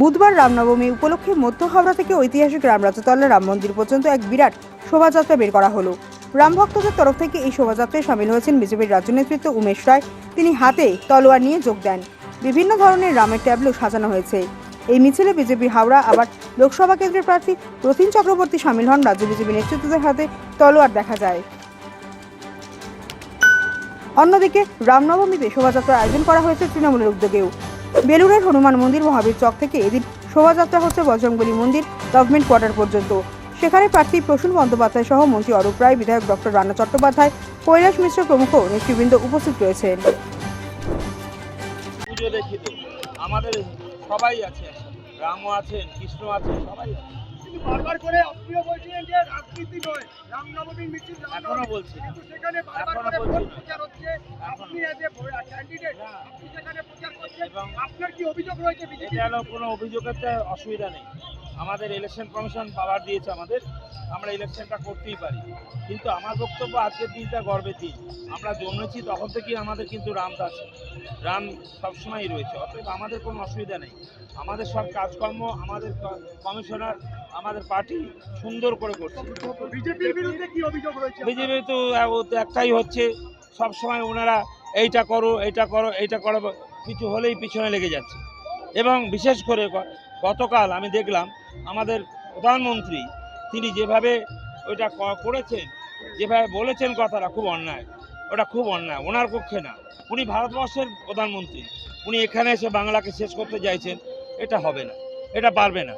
বুধবার রামনবমী উপলক্ষে মধ্য হাওড়া থেকে ঐতিহাসিক রামরাজতলা রাম মন্দির পর্যন্ত এক বিরাট শোভাযাত্রা বের করা হলো। রাম ভক্তদের তরফ থেকে এই শোভাযাত্রায় সামিল হয়েছেন বিজেপির রাজ্য নেতৃত্ব উমেশ রায়। তিনি হাতে তলোয়ার নিয়ে যোগ দেন। বিভিন্ন ধরনের রামের ট্যাবলো সাজানো হয়েছে। এই মিছিলে বিজেপি হাওড়া, আবার লোকসভা কেন্দ্রের প্রার্থী রথিন চক্রবর্তী সামিল হন রাজ্য বিজেপি নেতৃত্বদের হাতে তলোয়ার দেখা যায়। অন্যদিকে রামনবমীতে শোভাযাত্রার আয়োজন করা হয়েছে তৃণমূলের উদ্যোগেও। বেলুড়ের হনুমান মন্দির মহাবীর চক থেকে এদিন শোভাযাত্রা হচ্ছে বজরংবলী মন্দির গভর্নমেন্ট কোয়ার্টার পর্যন্ত সেখানে প্রার্থী প্রসূন বন্দ্যোপাধ্যায় সহ মন্ত্রী অরূপ রায় বিধায়ক ডক্টর রানা চট্টোপাধ্যায় কৈলাস মিশ্র প্রমুখ নেতৃবৃন্দ উপস্থিত রয়েছেন আমাদের সবাই আছে। রামও আছেন কৃষ্ণ আছেন সবাই আছে। বারবার করে আপনিও বলছিলেন যে রাজনীতি নয় রামনবমীর মিছিল এখনও। বলছি সেখানে বারবার করে বলছি ভোট না। প্রচার হচ্ছে আপনি এজ এ ক্যান্ডিডেট না। আপনি সেখানে প্রচার করছেন এবং- আপনার কি অভিযোগ রয়েছে বিজেপি এটা হলো কোনো অভিযোগের অসুবিধা নেই। আমাদের ইলেকশন কমিশন পাওয়ার দিয়েছে আমাদের। আমরা ইলেকশনটা করতেই পারি। কিন্তু আমার বক্তব্য আজকের দিনটা গর্বের দিন। আমরা জন্মেছি তখন থেকেই আমাদের কিন্তু রাম আছে রাম সবসময়ই রয়েছে। অতএব আমাদের কোনো অসুবিধা নেই। আমাদের সব কাজকর্ম আমাদের কমিশনার আমাদের পার্টি সুন্দর করে করছে। বিজেপির বিরুদ্ধে কি অভিযোগ রয়েছে বিজেপি তো একটাই হচ্ছে সব সময় ওনারা এইটা করো এইটা করো এইটা করো, কিছু হলেই পিছনে লেগে যাচ্ছে। এবং বিশেষ করে গতকাল আমি দেখলাম আমাদের প্রধানমন্ত্রী, তিনি যেভাবে ওইটা করেছেন, যেভাবে বলেছেন কথাটা খুব অন্যায়। ওটা খুব অন্যায়, ওনার পক্ষে না। উনি ভারতবর্ষের প্রধানমন্ত্রী, উনি এখানে এসে বাংলাকে শেষ করতে চাইছেন, এটা হবে না, এটা পারবে না।